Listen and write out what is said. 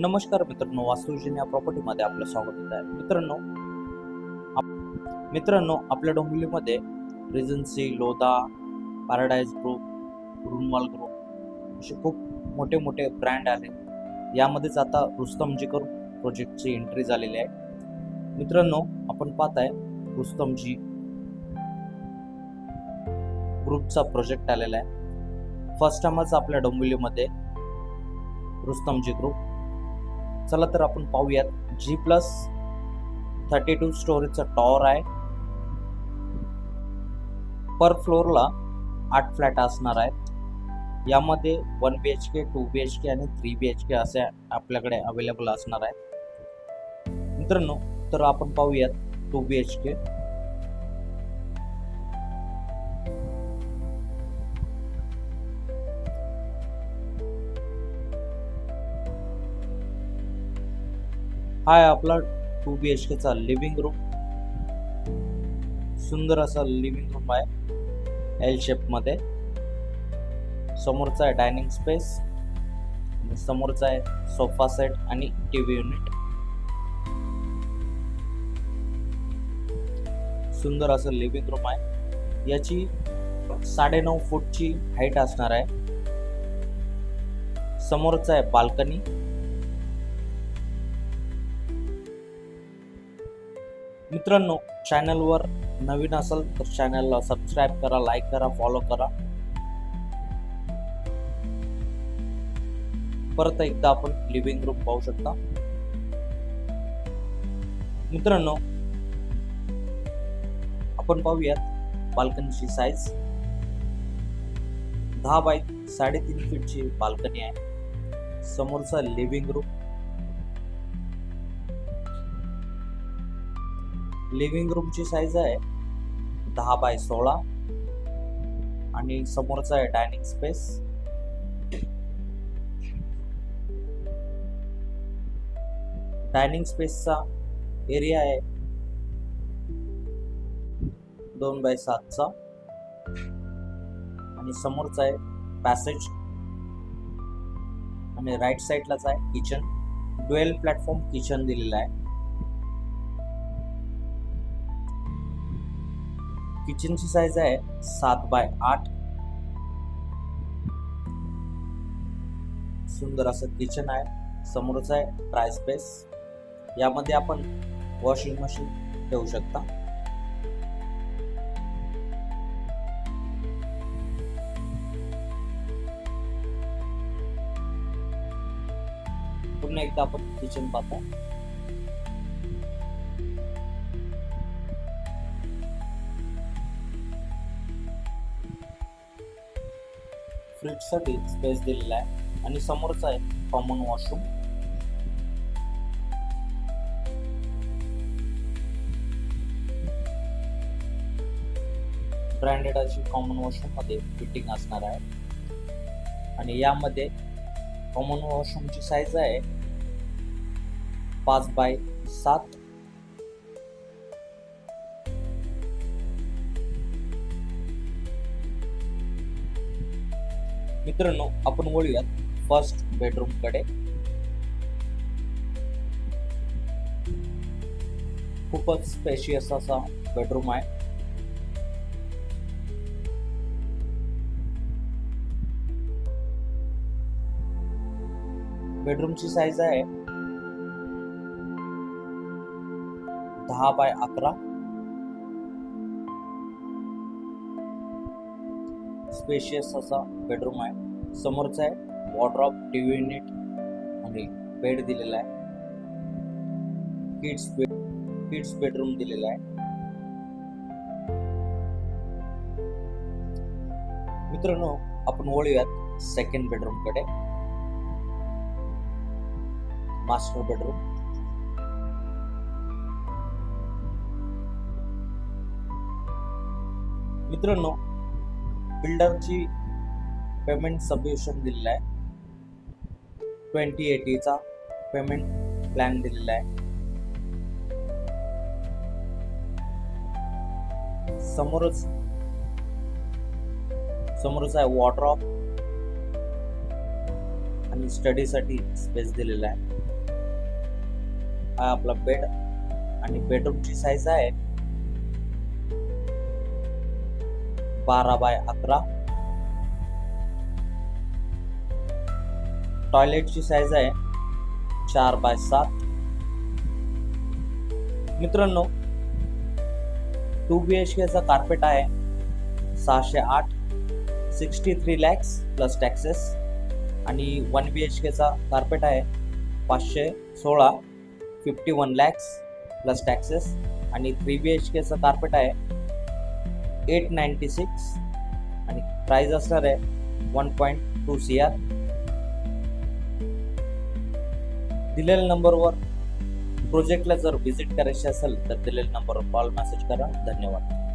नमस्कार मित्रांनो वास्तुविजन या प्रॉपर्टीमध्ये आपलं स्वागत आहे. मित्रांनो आप- मित्रांनो आपल्या डोंबिवलीमध्ये Regency Lodha paradise group Runwal group असे खूप मोठे मोठे ब्रँड आले. यामध्येच आता रुस्तमजी करून प्रोजेक्टची एंट्री झालेली आहे. मित्रांनो आपण पाहत आहे रुस्तमजी ग्रुपचा प्रोजेक्ट आलेला आहे. फर्स्ट टाइमच आपल्या डोंबिवलीमध्ये रुस्तमजी ग्रुप चला तर आपण पाहूयात. जी प्लस थर्टी टू स्टोरेजचा टॉवर आहे पर फ्लोअरला आठ फ्लॅट असणार आहेत. यामध्ये one B H K two B H K आणि थ्री बी एच के असे आपल्याकडे अवेलेबल असणार आहेत. मित्रांनो तर आपण पाहूयात टू बी एच के हा आहे आपला टू बी एच केचा लिव्हिंग रूम सुंदर असा लिव्हिंग रूम आहे एल शेपमध्ये समोरचा आहे डायनिंग स्पेस समोरचा आहे सोफा सेट आणि टी व्ही युनिट सुंदर असं लिव्हिंग रूम आहे. याची साडेनऊ फूटची हाईट असणार आहे. समोरचा आहे बाल्कनी मित्रांनो चॅनलवर नवीन असाल तर चॅनलला सबस्क्राईब करा लाईक करा फॉलो करा. परत एकदा आपण लिव्हिंग रूम पाहू शकता. मित्रांनो आपण पाहूयात बाल्कनीची साईज दहा बाय साडेतीन फीटची बाल्कनी आहे. समोरचा लिव्हिंग रूम लिव्हिंग रूमची साईज आहे दहा बाय सोळा. आणि समोरचा आहे डायनिंग स्पेस डायनिंग स्पेसचा एरिया आहे दोन बाय सातचा आणि समोरचा आहे पॅसेज आणि राईट साईडलाच आहे किचन डुएल प्लॅटफॉर्म किचन दिलेला आहे. किचनची साईज आहे सात बाय आठ. सुंदर असं किचन आहे. समोरच आहे ड्राय स्पेस यामध्ये आपण वॉशिंग मशीन ठेवू शकता. पुन्हा एकदा आपण किचन पाहतो. टॉयलेटसाठी स्पेस दिलेला आहे. आणि समोरचा आहे कॉमन वॉशरूम ब्रँडेड अशी कॉमन वॉशरूममध्ये फिटिंग असणार आहे. आणि यामध्ये कॉमन वॉशरूमची साईज आहे पाच बाय सात. मित्रांनो आपण वळूयात फर्स्ट बेडरूमकडे. खूपच स्पेशियस असा बेडरूम आहे. बेडरूमची साईज आहे दहा बाय अकरा. स्पेशियस असा बेडरूम आहे. समोरचा आहे वॉर्ड्रॉप टीव्ही युनिट आणि बेड दिलेला आहे. किड्स बेड किड्स बेडरूम दिलेला आहे. मित्रांनो आपण वळूयात सेकंड बेडरूमकडे. मास्टर बेडरूम मित्रांनो बिल्डरची पेमेंट सबमिशन दिलेला आहे. ट्वेंटी एटीचा पेमेंट प्लॅन दिलेला आहे. समोरच समोरच आहे वॉटर ऑफ आणि स्टडीसाठी स्पेस दिलेला आहे. हा आपला बेड आणि बेडरूमची साईज आहे. बारा बाय अकरा. टॉयलेटची साईज आहे चार बाय सात. मित्रांनो टू बी एच केचा कार्पेट आहे सहाशे आठ. Sixty three lakhs plus taxes आणि वन बी एच केचा कार्पेट आहे पाचशे सोळा. Fifty one lakhs plus taxes आणि थ्री बी एच केचं कार्पेट आहे एट नाईन्टी सिक्स आणि प्राईज असणार आहे one point two C R. दिलेल्या नंबरवर प्रोजेक्टला जर व्हिजिट करायची असेल तर दिलेल्या नंबरवर कॉल मेसेज करा. धन्यवाद.